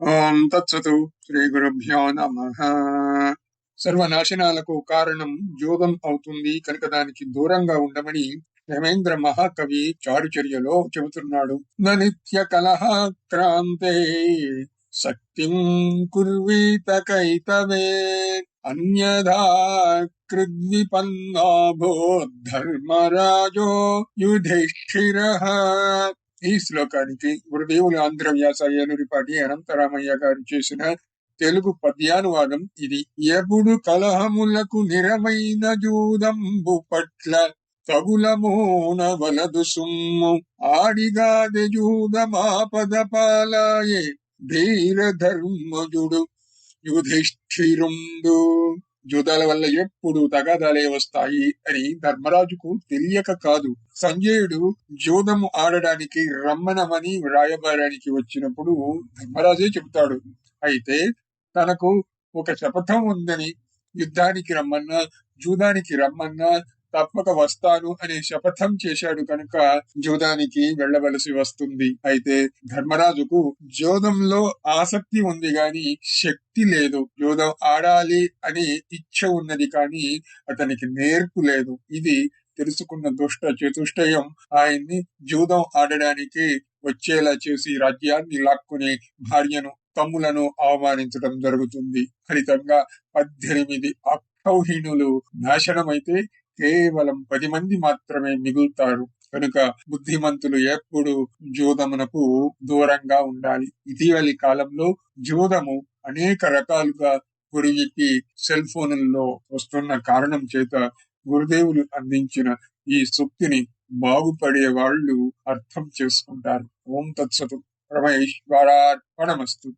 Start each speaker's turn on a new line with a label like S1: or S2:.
S1: ఓం తత్సతు శ్రీ గురుభ్యో నమ. సర్వనాశనాలకు కారణం యోగం అవుతుంది కనుక దానికి దూరంగా ఉండమని హేమేంద్ర మహాకవి చారుచర్యలో చెబుతున్నాడు. నిత్య కలహ క్రాంతే శక్తిం కుర్వీత కైతవే అన్యథా కృద్విపన్నాభో ధర్మరాజో యుధిష్ఠిర. ఈ శ్లోకానికి గురుదేవులు ఆంధ్ర వ్యాసయ్యనుడిపాటి అనంతరామయ్య గారు చేసిన తెలుగు పద్యానువాదం ఇది. ఎప్పుడు కలహములకు నిరమైన జూదంబు పట్ల తగులమోన వలదు సుమ్ము. ఆడిగాదె జూదమాపద పాలాయే ధీర ధర్మజుడు యుధిష్ఠిరుండు. జూదాల వల్ల ఎప్పుడు తగాదాలే వస్తాయి అని ధర్మరాజుకు తెలియక కాదు. సంజయుడు జూదము ఆడడానికి రమ్మనమని రాయబారానికి వచ్చినప్పుడు ధర్మరాజే చెబుతాడు. అయితే తనకు ఒక శపథం ఉందని యుద్ధానికి రమ్మన్నా జూదానికి రమ్మన్నా తప్పక వస్తాను అనే శపథం చేశాడు కనుక జోదానికి వెళ్ళవలసి వస్తుంది. అయితే ధర్మరాజుకు జోదంలో ఆసక్తి ఉంది గాని శక్తి లేదు. జోదం ఆడాలి అనే ఇచ్చ ఉన్నది కానీ అతనికి నేర్పు లేదు. ఇది తెలుసుకున్న దుష్ట చతుష్టయం ఆయన్ని జూదం ఆడడానికి వచ్చేలా చేసి రాజ్యాన్ని లాక్కునే భార్యను తమ్ములను అవమానించడం జరుగుతుంది. ఫలితంగా పద్దెనిమిది అక్షౌహిణులు నాశనమైతే కేవలం పది మంది మాత్రమే మిగులుతారు. కనుక బుద్ధిమంతులు ఎప్పుడు జూదమునకు దూరంగా ఉండాలి. ఇటీవలి కాలంలో జూదము అనేక రకాలుగా గురికి సెల్ ఫోన్లలో వస్తున్న కారణం చేత గురుదేవులు అందించిన ఈ సూక్తిని బాగుపడే వాళ్ళు అర్థం చేసుకుంటారు. ఓం తత్సతు. పరమేశ్వరార్పణమస్తు.